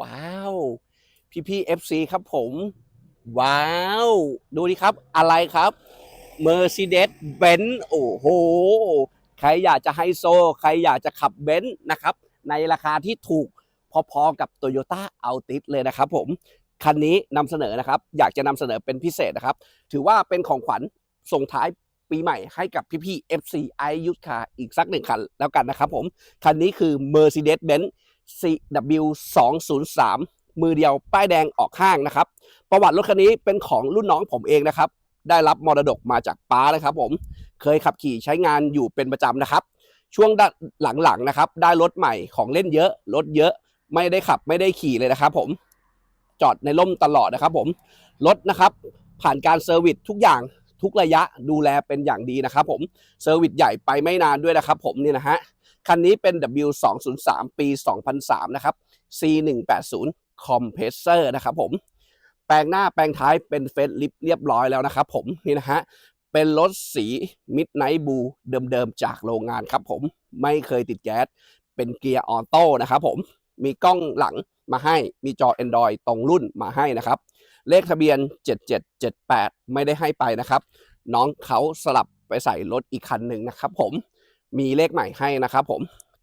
ว้าว พี่พี่เอฟซีครับผม ว้าว ดูดิครับ อะไรครับ Mercedes Benz โอ้โห ใครอยากจะไฮโซ ใครอยากจะขับเบนซ์นะครับ ในราคาที่ถูกพอๆกับ Toyota Altis เลยนะครับผม คันนี้นำเสนอนะครับ อยากจะนำเสนอเป็นพิเศษนะครับ ถือว่าเป็นของขวัญส่งท้ายปีใหม่ให้กับพี่ๆ FC i y u t Car อีกสักหนึ่งคันแล้วกันนะครับผม คันนี้คือ Mercedes-Benz CW 203 มือเดียวป้ายแดงออกข้างนะครับ ประวัติรถคันนี้เป็นของรุ่นน้องผมเองนะครับ ได้รับมรดกมาจากป้านะครับผมเคยขับขี่ใช้งานอยู่เป็นประจำนะครับ ช่วงหลังๆนะครับ ได้รถใหม่ของเล่นเยอะรถเยอะไม่ได้ขับไม่ได้ขี่เลยนะครับ ผมจอดในร่มตลอดนะครับ ผมรถนะครับ ผ่านการเซอร์วิสทุกอย่างทุกระยะดูแลเป็นอย่างดีนะครับ ผมเซอร์วิสใหญ่ไปไม่นานด้วยนะครับ ผมนี่นะฮะ คันนี้เป็น W203 ปี 2003 นะครับ C180 Compressor นะครับผม แปลงหน้าแปลงท้ายเป็นเฟซลิฟเรียบร้อยแล้วนะครับผม นี่นะฮะ เป็นรถสี Midnight Blue เดิมๆ จากโรงงานครับผม ไม่เคยติดแก๊ส เป็นเกียร์ออโต้นะครับผม มีกล้องหลังมาให้ มีจอ Android ตรงรุ่นมาให้นะครับ เลขทะเบียน 7778 ไม่ได้ให้ไปนะครับ น้องเขาสลับไปใส่รถอีกคันหนึ่งนะครับผม มีเลขใหม่ให้นะครับผม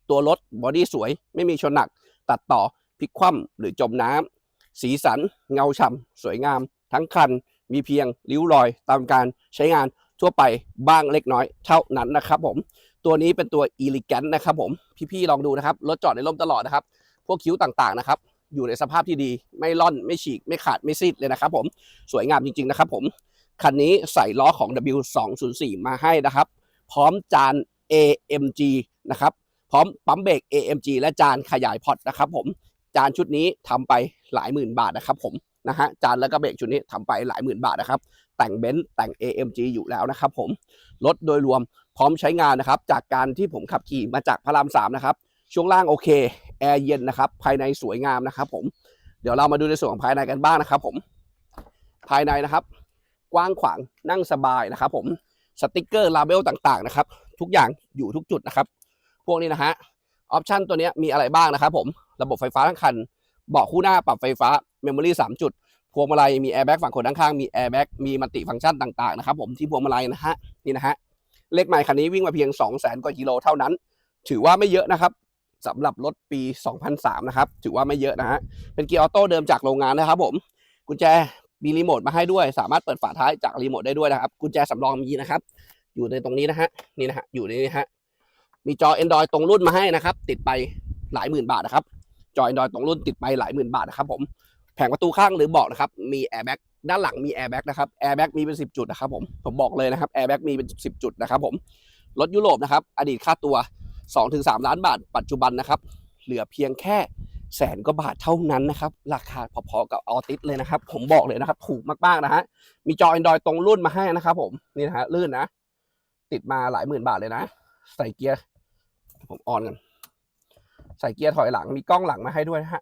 ตัวรถบอดี้สวยไม่มีชนหนัก ตัดต่อพลิกคว่ำหรือจมน้ำสีสันเงาฉ่ำสวยงาม ทั้งคันมีเพียงริ้วรอยตามการใช้งานทั่วไปบ้างเล็กน้อยเท่านั้นนะครับผมตัวนี้เป็นตัว e l e g a n t นะครับผมพี่ๆลองดูนะครับรถจอดในร่มตลอดนะครับ พวกคิ้วต่างๆนะครับอยู่ในสภาพที่ดีไม่ล่อนไม่ฉีก ไม่ขาดไม่ซีดเลยนะครับผมสวยงามจริงๆนะครับผมคันนี้ใส่ล้อของ W204 มาให้นะครับ พร้อมจาน AMG นะครับพร้อมปั๊มเบรก AMG และจานขยายพอร์ตนะครับผมจานชุดนี้ทำไปหลายหมื่นบาทนะครับผมนะฮะจานแล้วก็เบรกชุดนี้ทำไปหลายหมื่นบาทนะครับ แต่งเบนซ์แต่ง AMG อยู่แล้วนะครับผมรถโดยรวมพร้อมใช้งานนะครับ จากการที่ผมขับขี่มาจากพระรามสามนะครับช่วงล่างโอเคแอร์เย็นนะครับ ภายในสวยงามนะครับ ผมเดี๋ยวเรามาดูในส่วนของภายในกันบ้างนะครับ ผม ภายในนะครับ กว้างขวางนั่งสบายนะครับ ผม สติกเกอร์ลาเบลต่างๆนะครับ ทุกอย่างอยู่ทุกจุดนะครับ พวกนี้นะฮะออปชันตัวนี้มีอะไรบ้างนะครับผมระบบไฟฟ้าทั้งคันเบาะคู่หน้าปรับไฟฟ้าเมมโมรี่3จุด พวงมาลัยมีแอร์แบ็กฝั่งคนข้างๆมีแอร์แบ็กมีมัลติฟังก์ชันต่างๆนะครับผมที่พวงมาลัยนะฮะนี่นะฮะเลขใหม่คันนี้วิ่งมาเพียง 2 0 0 0 0 0กว่ากิโลเท่านั้น ถือว่าไม่เยอะนะครับสำหรับรถปี 2003 นะครับ ถือว่าไม่เยอะนะฮะเป็นเกียร์ออโต้เดิมจากโรงงานนะครับผม กุญแจ มีรีโมทมาให้ด้วย สามารถเปิดฝาท้ายจากรีโมทได้ด้วยนะครับ กุญแจสำรองมีนะครับ อยู่ในตรงนี้นะฮะ นี่นะฮะ อยู่ในนี้ฮะ มีจอ Android ตรงรุ่นมาให้นะครับ ติดไปหลายหมื่นบาทนะครับ จอ Android ตรงรุ่นติดไปหลายหมื่นบาทนะครับผม แผงประตูข้างหรือเบาะนะครับ มีแอร์แบ็กด้านหลังมีแอร์แบ็กนะครับ แอร์แบ็กมีเป็น 10 จุดนะครับผม ผมบอกเลยนะครับ แอร์แบ็กมีเป็น 10 จุดนะครับผม รถยุโรปนะครับ อดีตค่าตัว 2-3 ล้านบาท ปัจจุบันนะครับ เหลือเพียงแค่ แสนกว่าบาทเท่านั้นนะครับ ราคาพอๆกับออติสเลยนะครับ ผมบอกเลยนะครับ ถูกมากๆนะฮะ มีจอ Android ตรงรุ่นมาให้นะครับผม นี่นะฮะลื่นนะ ติดมาหลายหมื่นบาทเลยนะ ใส่เกียร์ ผมออนกัน ใส่เกียร์ถอยหลัง มีกล้องหลังมาให้ด้วยนะฮะ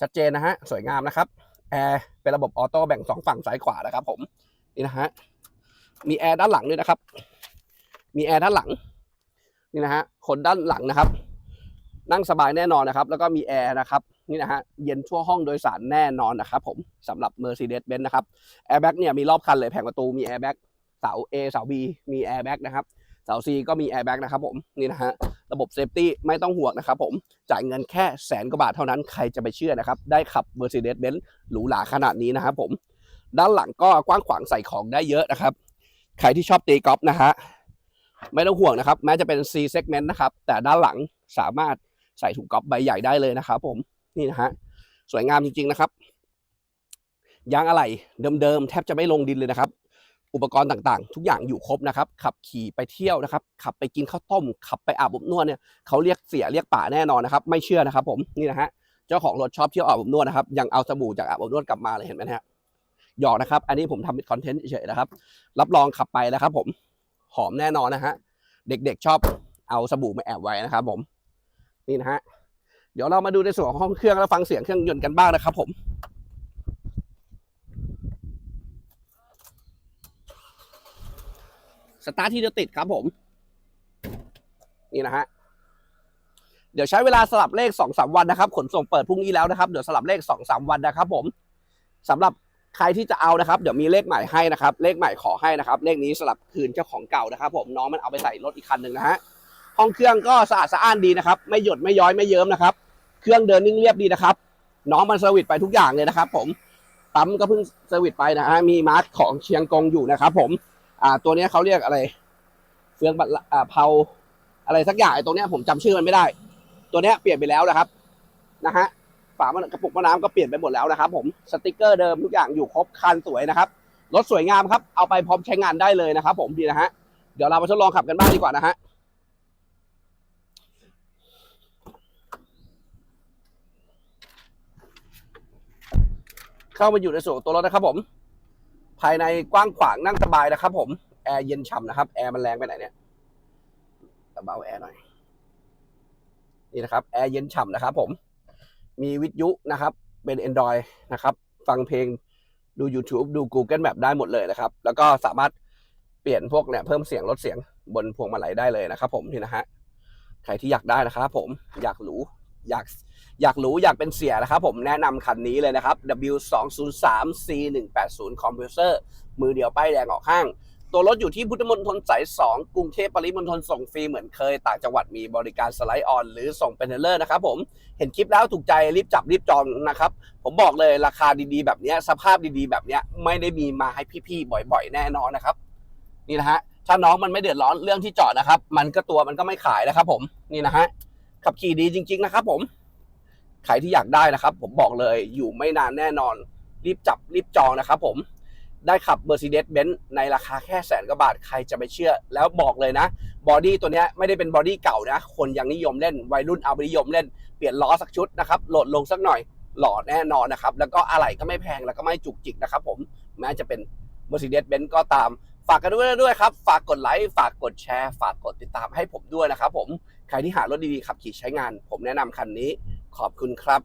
ชัดเจนนะฮะ สวยงามนะครับ แอร์เป็นระบบออโต้แบ่งสองฝั่งซ้ายขวานะครับ ผม นี่นะฮะ มีแอร์ด้านหลังด้วยนะครับ มีแอร์ด้านหลัง นี่นะฮะ คนด้านหลังนะครับ นั่งสบายแน่นอนนะครับ แล้วก็มีแอร์นะครับนี่นะฮะเย็นทั่วห้องโดยสารแน่นอนนะครับผมสำหรับ Mercedes-Benz นะครับแอร์แบ็กเนี่ยมีรอบคันเลยแผงประตูมีแอร์แบ็กเสา A เสา B มีแอร์แบ็กนะครับเสา C ก็มีแอร์แบ็กนะครับผมนี่นะฮะระบบเซฟตี้ไม่ต้องห่วงนะครับผมจ่ายเงินแค่แสนกว่าบาทเท่านั้นใครจะไปเชื่อนะครับได้ขับ Mercedes-Benz หรูหราขนาดนี้นะครับผมด้านหลังก็กว้างขวางใส่ของได้เยอะนะครับใครที่ชอบตีกอล์ฟนะฮะไม่ต้องห่วงนะครับ แม้จะเป็น C segment นะครับ แต่ด้านหลังสามารถ ใส่ถุงก๊อล์ฟใบใหญ่ได้เลยนะครับผมนี่นะฮะสวยงามจริง ๆนะครับ ยางอะไหล่เดิมๆแทบจะไม่ลงดินเลยนะครับ อุปกรณ์ต่างๆ ทุกอย่างอยู่ครบนะครับ ขับขี่ไปเที่ยวนะครับ ขับไปกินข้าวต้ม ขับไปอาบอบนวดเนี่ยเขาเรียกเสียเรียกป่าแน่นอนนะครับ ไม่เชื่อนะครับ ผมนี่นะฮะเจ้าของรถชอบเที่ยวอาบอบนวดนะครับยังเอาสบู่จากอาบอบนวดกลับมาเลยเห็นไหมฮะหยอกนะครับ อันนี้ผมทำเป็นคอนเทนต์เฉยๆนะครับ รับรองขับไปนะครับ ผมหอมแน่นอนนะฮะเด็กๆชอบเอาสบู่มาแอบไว้นะครับ ผม นี่นะฮะ เดี๋ยวเรามาดูในส่วนของห้องเครื่องแล้วฟังเสียงเครื่องยนต์กันบ้างนะครับ ผมสตาร์ทที่เดียวติดครับผม นี่นะฮะ เดี๋ยวใช้เวลาสลับเลขสองสามวันนะครับ ขนส่งเปิดพรุ่งนี้แล้วนะครับ เดี๋ยวสลับเลขสองสามวันนะครับผมสำหรับใครที่จะเอานะครับ เดี๋ยวมีเลขใหม่ให้นะครับ เลขใหม่ขอให้นะครับ เลขนี้สลับคืนเจ้าของเก่านะครับ ผมน้องมันเอาไปใส่รถอีกคันหนึ่งนะฮะ ห้องเครื่องก็สะอาดสะอ้านดีนะครับ ไม่หยดไม่ย้อยไม่เยิ้มนะครับ เครื่องเดินนิ่งเรียบดีนะครับ น้องมันเซอร์วิสไปทุกอย่างเลยนะครับ ผมปั๊มก็เพิ่งเซอร์วิสไปนะฮะมีมาร์คของเชียงกงอยู่นะครับ ผม อ่า ตัวนี้เขาเรียกอะไร เฟืองบัตรอ่าเผาอะไรสักอย่างไอ้ตรงเนี้ยผมจำชื่อมันไม่ได้ ตัวเนี้ยเปลี่ยนไปแล้วนะครับนะฮะฝามันกระปุกมะน้ำก็เปลี่ยนไปหมดแล้วนะครับ ผมสติกเกอร์เดิมทุกอย่างอยู่ครบคันสวยนะครับรถสวยงามครับ เอาไปพร้อมใช้งานได้เลยนะครับ ผมดีนะฮะ เดี๋ยวเรามาทดลองขับกันบ้างดีกว่านะฮะ เข้ามาอยู่ในส่วนของตัวรถนะครับผม ภายในกว้างขวางนั่งสบายนะครับผม แอร์เย็นฉ่ำนะครับ แอร์มันแรงไปไหนเนี่ยเบาแอร์หน่อย นี่นะครับ แอร์เย็นฉ่ำนะครับผม มีวิทยุนะครับ เป็น Android นะครับ ฟังเพลงดู YouTube ดู Google Map ได้หมดเลยนะครับ แล้วก็สามารถเปลี่ยนพวกเนี่ยเพิ่มเสียงลดเสียงบนพวงมาลัยได้เลยนะครับผมนี่นะฮะ ใครที่อยากได้นะครับผมอยากหรู อยากอยากหรูอยากเป็นเสียนะครับผมแนะนำคันนี้เลยนะครับ W203 C180 Compressor มือเดียวป้ายแดงออกห้าง ตัวรถอยู่ที่พุทธมณฑลสาย 2 กรุงเทพปริมณฑลส่งฟรีเหมือนเคย ต่างจังหวัดมีบริการสไลด์ออน หรือส่งเป็นเทเลอร์นะครับผมเห็นคลิปแล้วถูกใจรีบจับรีบจองนะครับ ผมบอกเลยราคาดีๆ แบบนี้สภาพดีๆ แบบนี้ไม่ได้มีมาให้พี่ๆบ่อย ๆ แน่นอนนะครับ นี่นะฮะถ้าน้องมันไม่เดือดร้อนเรื่องที่จอดนะครับ มันก็ตัวมันก็ไม่ขายนะครับผมนี่นะฮะ ขับขี่ดีจริง ๆ นะครับ ผมใครที่อยากได้นะครับ ผมบอกเลยอยู่ไม่นานแน่นอน รีบจับรีบจองนะครับ ผมได้ขับ Mercedes-Benz ในราคาแค่แสนกว่าบาทใครจะไปเชื่อ แล้วบอกเลยนะ บอดี้ตัวนี้ไม่ได้เป็นบอดี้เก่านะ คนยังนิยมเล่น วัยรุ่นเอาไปนิยมเล่น เปลี่ยนล้อสักชุดนะครับโหลดลงสักหน่อย หล่อแน่นอนนะครับ แล้วก็อะไหล่ก็ไม่แพงแล้วก็ไม่จุกจิกนะครับผมแม้จะเป็น Mercedes-Benz ก็ตาม ฝากกันด้วยด้วยครับ ฝากกดไลค์ ฝากกดแชร์ ฝากกดติดตามให้ผมด้วยนะครับผม ใครที่หารถดีๆขับขี่ใช้งาน ผมแนะนำคันนี้ ขอบคุณครับ